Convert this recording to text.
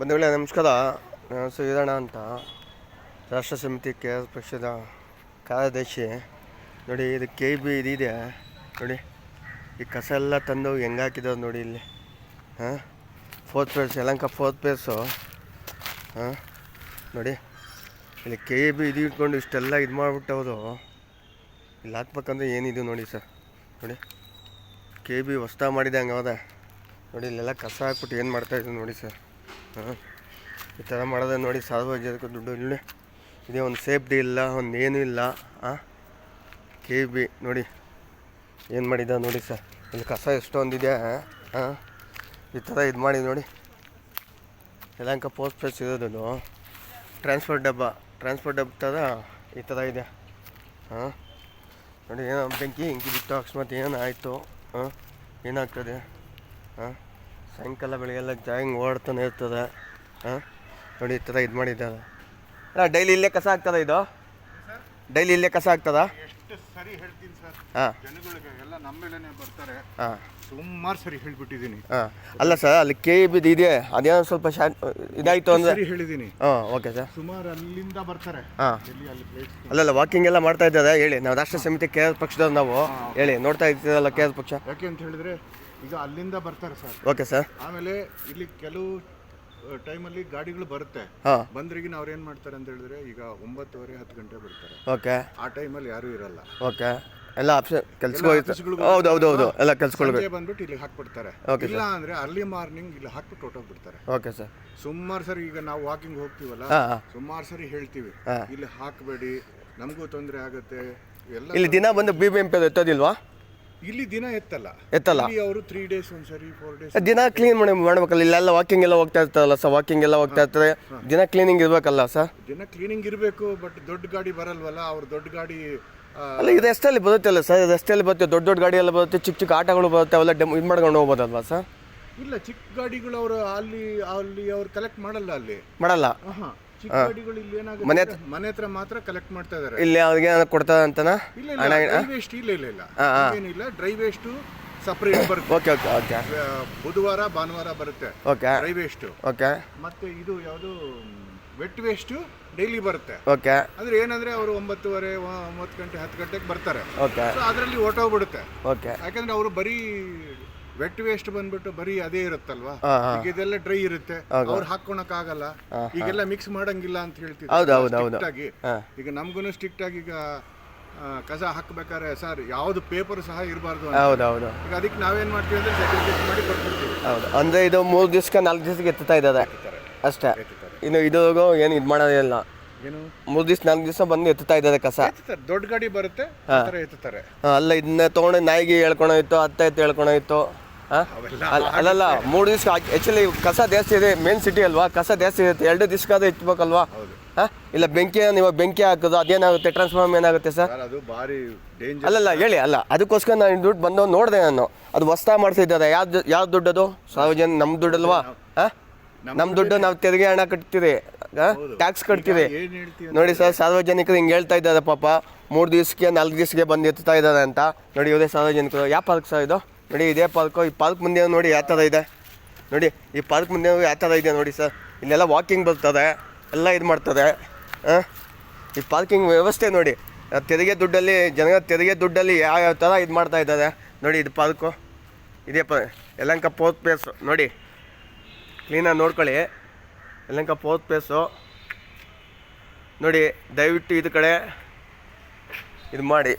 ಬಂಧುಗಳೇ ನಮಸ್ಕಾರ ನನ್ನ ಹೆಸರು ಅಂತ. ರಾಷ್ಟ್ರ ಸಮಿತಿ ಕೆ ಆರ್ ಪಕ್ಷದ ಕಾರ್ಯದರ್ಶಿ. ನೋಡಿ, ಇದು ಕೆ ಬಿ ಇದಿದೆ ನೋಡಿ, ಈ ಕಸ ಎಲ್ಲ ತಂದು ಹೆಂಗೆ ಹಾಕಿದಾರೆ ನೋಡಿ ಇಲ್ಲಿ. ಹಾಂ? Fourth place Yelahanka fourth place ಹಾಂ? ನೋಡಿ, ಇಲ್ಲಿ ಕೆ ಬಿ ಇದು ಇಟ್ಕೊಂಡು ಇಷ್ಟೆಲ್ಲ ಇದು ಮಾಡಿಬಿಟ್ಟವರು ಇಲ್ಲಿ ಹಾಕ್ಬೇಕಂದ್ರೆ ಏನಿದು ನೋಡಿ ಸರ್. ನೋಡಿ, ಕೆ ಬಿ ಹೊಸ್ತಾ ಮಾಡಿದೆ ಹಂಗೆ ಹೌದಾ. ನೋಡಿ, ಇಲ್ಲೆಲ್ಲ ಕಸ ಹಾಕ್ಬಿಟ್ಟು ಏನು ಮಾಡ್ತಾಯಿದ್ರು ನೋಡಿ ಸರ್. ಹಾಂ. ಈ ಥರ ಮಾಡೋದೇ ನೋಡಿ ಸಾರ್ವಜನಿಕ ದುಡ್ಡು ಇಲ್ಲಿ. ಇದೇ ಒಂದು ಸೇಫ್ಟಿ ಇಲ್ಲ, ಒಂದು ಏನೂ ಇಲ್ಲ ಹಾಂ ಕೆ ಬಿ ನೋಡಿ. ಏನು ಮಾಡಿದ್ದ ನೋಡಿ ಸರ್? ಇಲ್ಲಿ ಕಸ ಎಷ್ಟೊಂದಿದೆ ಹಾಂ ಈ ಥರ ಇದು ಮಾಡಿ ನೋಡಿ. ಯಲಂಕ ಪೋಸ್ಟ್ ಪ್ಲೇಸ್ ಇರೋದು ಟ್ರಾನ್ಸ್ಪೋರ್ಟ್ ಡಬ್ಬ ಟ್ರಾನ್ಸ್ಪೋರ್ಟ್ ಡಬ್ಬ ಥರ ಈ ಥರ ಇದೆ. ಹಾಂ ನೋಡಿ, ಏನೋ ಬೆಂಕಿ ಹಿಂಗೆ ಬಿಟ್ಟು ಅಕಸ್ಮಾತ್ ಏನೋ ಆಯಿತು ಹಾಂ ಏನಾಗ್ತದೆ ಹಾಂ ಸಾಯಂಕಾಲ ಬೆಳಗ್ಗೆಲ್ಲ ಜಾಯಿಂಗ್ ಓಡ್ತಾನೆ ಇರ್ತದೆ. ಹಾಂ? ನೋಡಿ ಈ ಥರ ಇದು ಮಾಡಿದ್ದಾರೆ. ಅಲ್ಲ ಡೈಲಿ ಇಲ್ಲೇ ಕಸ ಆಗ್ತದ ಇದು? ಡೈಲಿ ಇಲ್ಲೇ ಕಸ ಆಗ್ತದಾ? ಎಷ್ಟು ಸರಿ ಹೇಳ್ತೀನಿ ಸರ್. ಹಾಂ. ಜನಗಳಿಗೆಲ್ಲ ನಮ್ಮ ಮೇಲೆನೆ ಬರ್ತಾರೆ. ಹಾಂ. ಸುಮಾರು ಸರಿ ಹೇಳ್ಬಿಟ್ಟಿದ್ದೀನಿ. ಹಾಂ. ಅಲ್ಲ ಸರ್ ಅಲ್ಲಿ ಕೆ ಬಿದ್ದು ಇದೆ. ಅದೇನೋ ಸ್ವಲ್ಪ ಶಾ ಇದಾಯಿತು ಅಂದರೆ ಸರಿ ಹೇಳಿದ್ದೀನಿ. ಹಾಂ ಓಕೆ ಸರ್. ಸುಮಾರು ಅಲ್ಲಿಂದ ಬರ್ತಾರೆ. ಹಾಂ. ಎಲ್ಲಿ ಅಲ್ಲಿ ಪ್ಲೇಸ್ ಅಲ್ಲಲ್ಲ ವಾಕಿಂಗ್ ಎಲ್ಲ ಮಾಡ್ತಾ ಇದ್ದಾರೆ. ಹೇಳಿ ನಾವು ರಾಷ್ಟ್ರ ಸಮಿತಿ ಕೆ ಆರ್ ಪಕ್ಷದವ್ರು ನಾವು. ಹೇಳಿ ನೋಡ್ತಾ ಇದ್ದೀರಲ್ಲ ಕೆ ಆರ್ ಪಕ್ಷ? ಯಾಕೆ ಅಂತ ಹೇಳಿದ್ರೆ ಈಗ ಅಲ್ಲಿಂದ ಬರ್ತಾರೆ ಸರ್. Okay sir. ಆಮೇಲೆ ಇಲ್ಲಿ ಕೆಲವು ಟೈಮಲ್ಲಿ ಗಾಡಿಗಳು ಬರುತ್ತೆ. ಹಾಂ. ಬಂದ್ರಿಗಿನ ಅವ್ರು ಏನು ಮಾಡ್ತಾರೆ ಅಂತ ಹೇಳಿದ್ರೆ ಈಗ ಒಂಬತ್ತುವರೆ ಹತ್ತು ಗಂಟೆ ಬರ್ತಾರೆ. ಓಕೆ. ಆ ಟೈಮಲ್ಲಿ ಯಾರು ಇರಲ್ಲ. ಓಕೆ. ಎಲ್ಲ ಆಪ್ಷನ್ ಕೆಲ್ಸಕ್ಕೆ ಆಫೀಸ್ಗಳಿಗೂ ಹೌದು ಹೌದು ಹೌದು. ಎಲ್ಲ ಕೆಲಸಗಳು ಬಂದ್ಬಿಟ್ಟು ಇಲ್ಲಿ ಹಾಕ್ಬಿಡ್ತಾರೆ. ಇಲ್ಲ ಅಂದ್ರೆ ಅರ್ಲಿ ಮಾರ್ನಿಂಗ್ ಇಲ್ಲಿ ಹಾಕ್ಬಿಟ್ಟು ಹೊಟ್ಟೋಗ್ಬಿಡ್ತಾರೆ ಓಕೆ ಸರ್. ಸುಮಾರು ಸರಿ ಈಗ ನಾವು ವಾಕಿಂಗ್ ಹೋಗ್ತೀವಲ್ಲ ಸುಮಾರು ಸರಿ ಹೇಳ್ತೀವಿ. ಇಲ್ಲಿ ಹಾಕಬೇಡಿ ನಮಗೂ ತೊಂದರೆ ಆಗುತ್ತೆ. ಎಲ್ಲ ಇಲ್ಲಿ ದಿನ ಬಂದು ಬಿ ಬಿ ಎಂ ಪಿ ಎತ್ತೋದಿಲ್ವಾ? ಇಲ್ಲಿ ದಿನ ಎತ್ತಲ್ಲ. ಎತ್ತಲ್ಲ. ಇಲ್ಲಿ ಅವರು ತ್ರೀ ಡೇಸ್ ಒಂದ್ಸರಿ ಫೋರ್ ಡೇಸ್ ದಿನ ಕ್ಲೀನ್ ಮಾಡಿ ಮಾಡ್ಬೇಕಲ್ಲ ಇಲ್ಲೆಲ್ಲ ವಾಕಿಂಗ್ ಎಲ್ಲ ಹೋಗ್ತಾ ಇರ್ತಾರಲ್ಲ ಸರ್ ವಾಕಿಂಗ್ ಎಲ್ಲ ಹೋಗ್ತಾ ಇರ್ತದೆ. ದಿನ ಕ್ಲೀನಿಂಗ್ ಇರಬೇಕಲ್ಲ ಸರ್ ದಿನ ಕ್ಲೀನಿಂಗ್ ಇರಬೇಕು ಬಟ್ ದೊಡ್ಡ ಗಾಡಿ ಬರಲ್ವಲ್ಲ ಅವ್ರ ದೊಡ್ಡ ಗಾಡಿ ಆ, ಅಲ್ಲ ಇದು ಎಷ್ಟಲ್ಲಿ ಬರುತ್ತಲ್ಲ ಸರ್ ಇದು ಎಷ್ಟಲ್ಲಿ ಬರುತ್ತೆ? ದೊಡ್ಡ ದೊಡ್ಡ ಗಾಡಿ ಎಲ್ಲ ಬರುತ್ತೆ ಚಿಕ್ಕ ಚಿಕ್ಕ ಆಟಗಳು ಬರುತ್ತೆ ಅವೆಲ್ಲ ಡೆಮ್ ಇದು ಮಾಡ್ಕೊಂಡು ಹೋಗ್ಬೋದಲ್ವಾ ಸರ್ ಇಲ್ಲ ಚಿಕ್ಕ ಗಾಡಿಗಳು ಅವರು ಅಲ್ಲಿ ಅಲ್ಲಿ ಅವ್ರು ಕಲೆಕ್ಟ್ ಮಾಡಲ್ಲ ಅಲ್ಲಿ. ಮಾಡಲ್ಲ. ಆಹಾ, ಮನೆ ಹತ್ರ ಮನೆ ಹತ್ರ ಮಾತ್ರ ಕಲೆಕ್ಟ್ ಮಾಡ್ತಾ ಇದಾರೆ. ಇಲ್ಲಿ ಅವ್ರಿಗೆ ಕೊಡ್ತಾ ಕೊಡ್ತಾರೆ ಅಂತನಾ? ಇಲ್ಲ ಇಲ್ಲ ಡ್ರೈ ವೇಸ್ಟ್ ಇಲ್ಲ ಇಲ್ಲ ಇಲ್ಲ. ಏನಿಲ್ಲ ಡ್ರೈ ವೇಸ್ಟ್ ಸಪರೇಟ್ ಬರುತ್ತೆ. ಓಕೆ ಓಕೆ ಓಕೆ ಬುಧವಾರ ಭಾನುವಾರ ಬರುತ್ತೆ. ಓಕೆ ಡ್ರೈ ವೇಸ್ಟ್ ಓಕೆ ಮತ್ತೆ ಇದು ಯಾವುದು ವೆಟ್ ವೇಸ್ಟ್ ಡೈಲಿ ಬರುತ್ತೆ. ಓಕೆ ಅಂದ್ರೆ ಏನಂದ್ರೆ ಅವರು ಒಂಬತ್ತುವರೆ ಒಂಬತ್ತು ಗಂಟೆ ಹತ್ತು ಗಂಟೆಗೆ ಬರ್ತಾರೆ. ಓಕೆ ಸೊ ಅದರಲ್ಲಿ ಹೊಟ್ಟೋಗ್ಬಿಡುತ್ತೆ ಓಕೆ ಯಾಕಂದ್ರೆ ಅವರು ಬರೀ ವೆಟ್ ವೇಸ್ಟ್ ಬಂದ್ಬಿಟ್ಟು ಬರೀ ಅದೇ ಇರುತ್ತಲ್ವಾ. ಈಗ ಇದೆಲ್ಲ ಡ್ರೈ ಇರುತ್ತೆ. ಅವ್ರು ಹಾಕೊಳಕ್ ಆಗಲ್ಲ ಈಗೆಲ್ಲ ಮಿಕ್ಸ್ ಮಾಡಂಗಿಲ್ಲ ಅಂತ. ಆಗಿ ಈಗ ನಮ್ಗೂ ಸ್ಟ್ರಿಕ್ಟ್ ಆಗಿ ಈಗ ಕಸ ಹಾಕ್ಬೇಕಾದ್ರೆ ಸರ್ ಯಾವ್ದು ಪೇಪರ್ ಸಹ ಇರಬಾರ್ದು ಹೌದು ಹೌದು. ಈಗ ಅದಕ್ಕೆ ನಾವೇನ್ ಮಾಡ್ತೀವಿ ಅಂದ್ರೆ ಸೆಗ್ರಿಗೇಟ್ ಮಾಡಿ ಕೊಟ್ಬಿಡ್ತೀವಿ. ಹೌದು. ಅಂದ್ರೆ ಇದು ಮೂರು ದಿವ್ಸಕ್ಕೆ ನಾಲ್ಕು ದಿವಸಕ್ಕೆ ಎತ್ತುತ್ತಾ ಇದ್ದಾರೆ ಅಷ್ಟೇ. ಇನ್ನು ಇದು ಏನು ಇದು ಮಾಡೋದಿಲ್ಲ ಏನು? ಮೂರು ದಿವ್ಸ ನಾಲ್ಕು ದಿವಸ ಬಂದು ಎತ್ತುತ್ತಾ ಇದ್ದಾರೆ ಕಸ? ದೊಡ್ಡ ಗಾಡಿ ಬರುತ್ತೆ ಎತ್ತುತ್ತಾರೆ. ಅಲ್ಲ ಇದನ್ನ ತಗೊಂಡು ನಾಯಿಗೆ ಹೇಳ್ಕೊಳೋಯ್ತು ಅತ್ತ ಎತ್ತು ಹೇಳ್ಕೊಳೋಯ್ತು. ಅಲ್ಲಲ್ಲ ಮೂರು ದಿವಸ ಆ್ಯಕ್ಚುಲಿ ಕಸ ಜಾಸ್ತಿ ಇದೆ ಮೇನ್ ಸಿಟಿ ಅಲ್ವಾ? ಕಸ ಜಾಸ್ತಿ ಇರುತ್ತೆ ಎರಡು ದಿವ್ಸಕ್ಕಾದ್ರೆ ಇಟ್ಬೇಕಲ್ವಾ? ಇಲ್ಲ ಬೆಂಕಿ ನೀವು ಬೆಂಕಿ ಹಾಕೋದು ಅದೇನಾಗುತ್ತೆ? ಟ್ರಾನ್ಸ್ಫಾರ್ಮ್ ಏನಾಗುತ್ತೆ ಸರ್? ಅದು ಭಾರಿ ಡೇಂಜರ್ ಅಲ್ಲಲ್ಲ ಹೇಳಿ ಅಲ್ಲ ಅದಕ್ಕೋಸ್ಕರ ನಾನು ದುಡ್ಡು ಬಂದು ನೋಡಿದೆ ನಾನು. ಅದು ಹೊಸ್ತಾ ಮಾಡ್ತಿದ್ದಾರೆ ಯಾವ್ದು ಯಾವ ದುಡ್ಡದು ಸಾರ್ವಜನಿಕ ನಮ್ಮ ದುಡ್ಡಲ್ವಾ ನಮ್ಮ ದುಡ್ಡು ನಾವು ತೆರಿಗೆ ಹಣ ಕಟ್ತೀರಿ ಟ್ಯಾಕ್ಸ್ ಕಟ್ತೀರಿ ಹೇಳ್ತೀವಿ ನೋಡಿ ಸರ್ ಸಾರ್ವಜನಿಕರು ಹಿಂಗೆ ಹೇಳ್ತಾ ಇದ್ದಾರೆ ಪಾಪ. ಮೂರು ದಿವ್ಸಕ್ಕೆ ನಾಲ್ಕು ದಿವಸಕ್ಕೆ ಬಂದು ಎತ್ತಾ ಇದ್ದಾರೆ ಅಂತ. ನೋಡಿ ಇವರೇ ಸಾರ್ವಜನಿಕರು. ಯಾವ ಪಾರ್ಕ್ ಸರ್ ಇದು? ನೋಡಿ, ಇದೇ ಪಾರ್ಕು ಈ ಪಾರ್ಕ್ ಮುಂದೆ ನೋಡಿ ಯಾವ ಥರ ಇದೆ. ನೋಡಿ, ಈ ಪಾರ್ಕ್ ಮುಂದೆ ಯಾವ ಥರ ಇದೆ ನೋಡಿ ಸರ್. ಇಲ್ಲೆಲ್ಲ ವಾಕಿಂಗ್ ಬರ್ತದೆ, ಎಲ್ಲ ಇದು ಮಾಡ್ತದೆ. ಹಾಂ ಈ ಪಾರ್ಕಿಂಗ್ ವ್ಯವಸ್ಥೆ ನೋಡಿ. ತೆರಿಗೆ ದುಡ್ಡಲ್ಲಿ ಜನ ತೆರಿಗೆ ದುಡ್ಡಲ್ಲಿ ಯಾವ ಯಾವ ಥರ ಇದು ಮಾಡ್ತಾ ಇದ್ದಾರೆ. ನೋಡಿ, ಇದು ಪಾರ್ಕು ಇದೇ ಪ, ಯಲಂಕ ಫೋರ್ತ್ ಪ್ಲೇಸು ನೋಡಿ ಕ್ಲೀನಾಗಿ ನೋಡ್ಕೊಳ್ಳಿ. ಯಲಂಕ ಫೋರ್ತ್ ಪ್ಲೇಸು ನೋಡಿ, ದಯವಿಟ್ಟು ಇದು ಕಡೆ ಇದು ಮಾಡಿ.